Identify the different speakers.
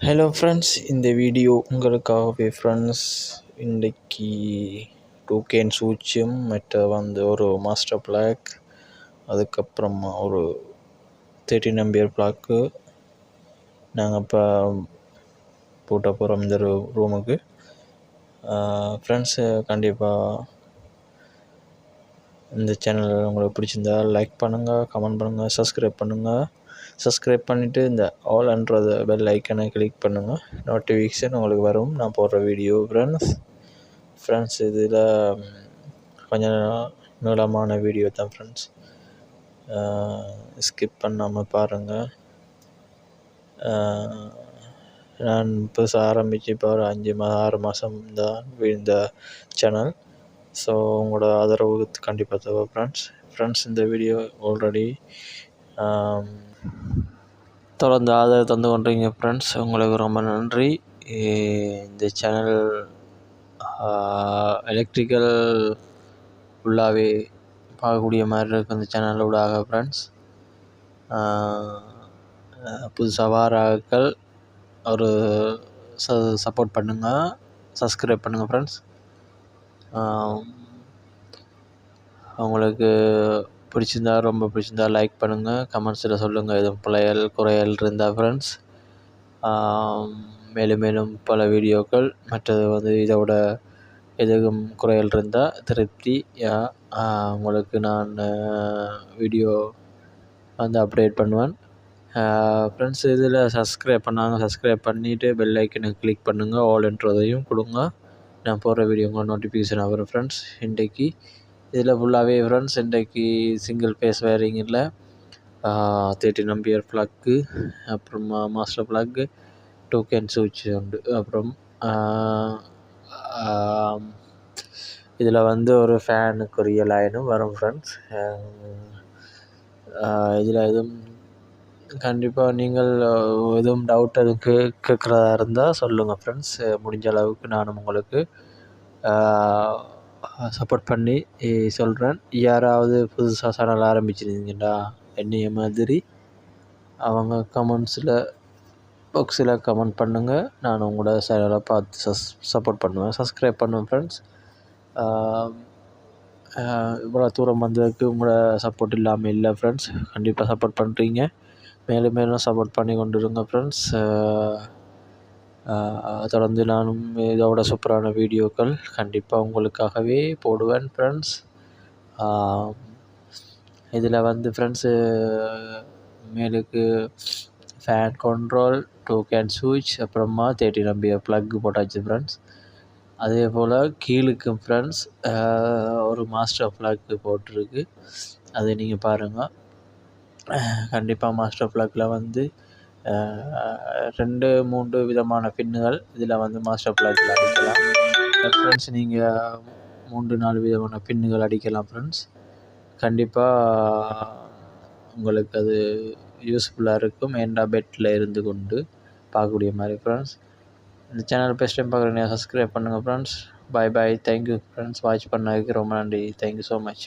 Speaker 1: Hello friends இந்த video உங்களுக்காகவே friends இன்றைக்கி டூ கேன் சூச்சியம் மற்ற வந்து ஒரு மாஸ்டர் பிளாக் அதுக்கப்புறமா ஒரு தேர்ட்டின் நம்பியர் பிளாக்கு நாங்கள் இப்போ போட்ட போகிறோம் இந்த ரூ ரூமுக்கு ஃப்ரெண்ட்ஸு கண்டிப்பாக இந்த சேனல் உங்களுக்கு பிடிச்சிருந்தா லைக் பண்ணுங்கள் கமெண்ட் பண்ணுங்கள் சப்ஸ்கிரைப் பண்ணுங்கள் சப்ஸ்கிரைப் பண்ணிவிட்டு இந்த ஆல் ஆல்ன்றத பெல் ஐக்கனை கிளிக் பண்ணுங்கள் நோட்டிஃபிகேஷன் உங்களுக்கு வரும். நான் போடுற வீடியோ ஃப்ரெண்ட்ஸ் ஃப்ரெண்ட்ஸ் இதில் கொஞ்சம் நீளமான வீடியோ தான் ஃப்ரெண்ட்ஸ் ஸ்கிப் பண்ணாமல் பாருங்கள் நான் புதுசாக ஆரம்பித்து இப்போ ஒரு அஞ்சு மா ஆறு மாதம் தான் இந்த சேனல் ஸோ உங்களோட ஆதரவு கண்டிப்பாக தேவை ஃப்ரெண்ட்ஸ் ஃப்ரெண்ட்ஸ் இந்த வீடியோ ஆல்ரெடி தொடர்ந்து ஆதரவு தந்து கொண்டீங்க ஃப்ரெண்ட்ஸ் உங்களுக்கு ரொம்ப நன்றி. இந்த சேனல் எலக்ட்ரிக்கல் ஃபுல்லாகவே பார்க்கக்கூடிய மாதிரி இருக்குது இந்த சேனல் ஊடாக ஃப்ரெண்ட்ஸ் புதுசாக வாராக்கள் ஒரு ச சப்போர்ட் பண்ணுங்கள் சப்ஸ்கிரைப் பண்ணுங்கள் ஃப்ரெண்ட்ஸ் உங்களுக்கு பிடிச்சிருந்தா ரொம்ப பிடிச்சிருந்தா லைக் பண்ணுங்கள் கமெண்ட்ஸில் சொல்லுங்கள் எதுவும் பிழைகள் குறையல் இருந்தால் ஃப்ரெண்ட்ஸ் மேலும் மேலும் பல வீடியோக்கள் மற்றது வந்து இதோட எதுவும் குறையல் இருந்தால் திருப்தி. உங்களுக்கு நான் வீடியோ வந்து அப்டேட் பண்ணுவேன். ஃப்ரெண்ட்ஸ் இதில் சப்ஸ்கிரைப் பண்ணாங்க சப்ஸ்கிரைப் பண்ணிவிட்டு பெல் ஐக்கனை கிளிக் பண்ணுங்கள் ஆல் என்றதையும் கொடுங்க. நான் போடுற வீடியோங்க நோட்டிஃபிகேஷன் வரும் ஃப்ரெண்ட்ஸ் இன்றைக்கி இதில் ஃபுல்லாகவே ஃப்ரெண்ட்ஸ் இன்றைக்கி சிங்கிள் ஃபேஸ் வேரிங்கில் இல்லை. தேர்ட்டின் நம்பியர் ப்ளக்கு அப்புறமா மாஸ்டர் ப்ளக்கு டூ கேன் சுவிட்ச் உண்டு. அப்புறம் இதில் வந்து ஒரு ஃபேனுக்குரிய லைனும் வரும் ஃப்ரெண்ட்ஸ் இதில் எதுவும் கண்டிப்பாக நீங்கள் எதுவும் டவுட் எதுவும் கே கேட்குறதா இருந்தால் சொல்லுங்கள் ஃப்ரெண்ட்ஸ் முடிஞ்ச அளவுக்கு நானும் உங்களுக்கு சப்போர்ட் பண்ணி சொல்கிறேன் யாராவது புதுசாக சேனல் ஆரம்பிச்சிருந்தீங்கடா என்னைய மாதிரி அவங்க கமெண்ட்ஸில் பாக்ஸில் கமெண்ட் பண்ணுங்கள் நான் உங்களோட சேனலை பார்த்து சஸ் சப்போர்ட் பண்ணுவேன். சப்ஸ்கிரைப் பண்ணுவேன் ஃப்ரெண்ட்ஸ் இவ்வளோ தூரம் வந்ததுக்கு உங்களோட சப்போர்ட் இல்லாமல் இல்லை ஃப்ரெண்ட்ஸ் கண்டிப்பாக சப்போர்ட் பண்ணுறீங்க மேலும் மேலும் சப்போர்ட் பண்ணி கொண்டு இருங்க ஃப்ரெண்ட்ஸ் தொடர்ந்து நானும் இதோட சூப்பரான வீடியோக்கள் கண்டிப்பாக உங்களுக்காகவே போடுவேன் ஃப்ரெண்ட்ஸ் இதில் வந்து ஃப்ரெண்ட்ஸு மேலுக்கு ஃபேன் கண்ட்ரோல் டூ கேன் சுவிட்ச் அப்புறமா தேர்ட்டி நம்பிய ப்ளக்கு போட்டாச்சு ஃப்ரெண்ட்ஸ் அதே போல் கீழுக்கும் ஃப்ரெண்ட்ஸ் ஒரு மாஸ்டர் ப்ளக்கு போட்டிருக்கு. அதை நீங்கள் பாருங்கள் கண்டிப்பாக மாஸ்டர் ப்ளக்கில் வந்து ரெண்டு மூன்று விதமான பின்னுகள் இதில் வந்து மாஸ்டர் பிளாக்கில் அடிக்கலாம். ஃப்ரெண்ட்ஸ் நீங்கள் மூன்று நாலு விதமான பின்னுகள் அடிக்கலாம் ஃப்ரெண்ட்ஸ் கண்டிப்பாக உங்களுக்கு அது யூஸ்ஃபுல்லாக இருக்கும். ஏண்டா பெட்டில் இருந்து கொண்டு பார்க்கக்கூடிய மாதிரி ஃப்ரெண்ட்ஸ் இந்த சேனல் ஃபஸ்ட் டைம் பார்க்குறீங்க சப்ஸ்கிரைப் பண்ணுங்கள் friends bye bye thank you friends watch பண்ணதுக்கு ரொம்ப நன்றி. Thank you so much